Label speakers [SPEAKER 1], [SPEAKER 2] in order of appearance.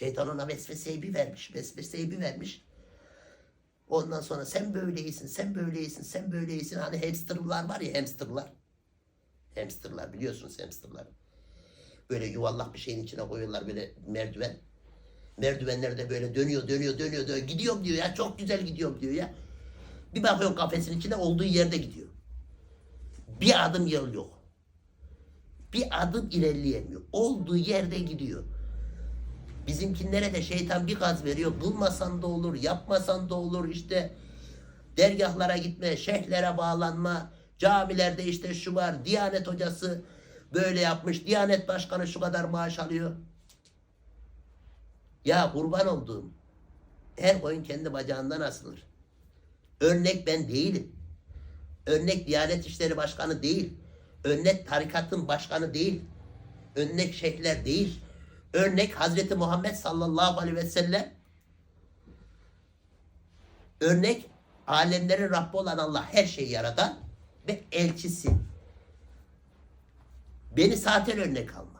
[SPEAKER 1] Şeytan ona vesveseyi bir vermiş. Vesveseyi bir vermiş. Ondan sonra sen böyleysin, sen böyleysin, sen böyleysin. Hani hamsterlar var ya hamsterlar. Hamsterlar biliyorsunuz hamsterlar. Böyle yuvarlak bir şeyin içine koyuyorlar böyle merdiven. Merdivenlerde böyle dönüyor, dönüyor, dönüyor, dönüyor. Gidiyorum diyor ya, çok güzel gidiyorum diyor ya. Bir bakıyorsun kafesin içinde olduğu yerde gidiyor. Bir adım yol yok. Bir adım ilerleyemiyor. Olduğu yerde gidiyor. Bizimkinlere de şeytan bir gaz veriyor. Kılmasan da olur, yapmasan da olur işte. Dergahlara gitme, şeyhlere bağlanma. Camilerde işte şu var, Diyanet hocası böyle yapmış. Diyanet başkanı şu kadar maaş alıyor. Ya kurban olduğum. Her koyun kendi bacağından asılır. Örnek ben değilim. Örnek Diyanet İşleri Başkanı değil. Örnek tarikatın başkanı değil. Örnek şeyhler değil. Örnek Hazreti Muhammed sallallahu aleyhi ve sellem. Örnek alemlerin Rabbi olan Allah her şeyi yaratan ve elçisi. Beni zaten örnek alma.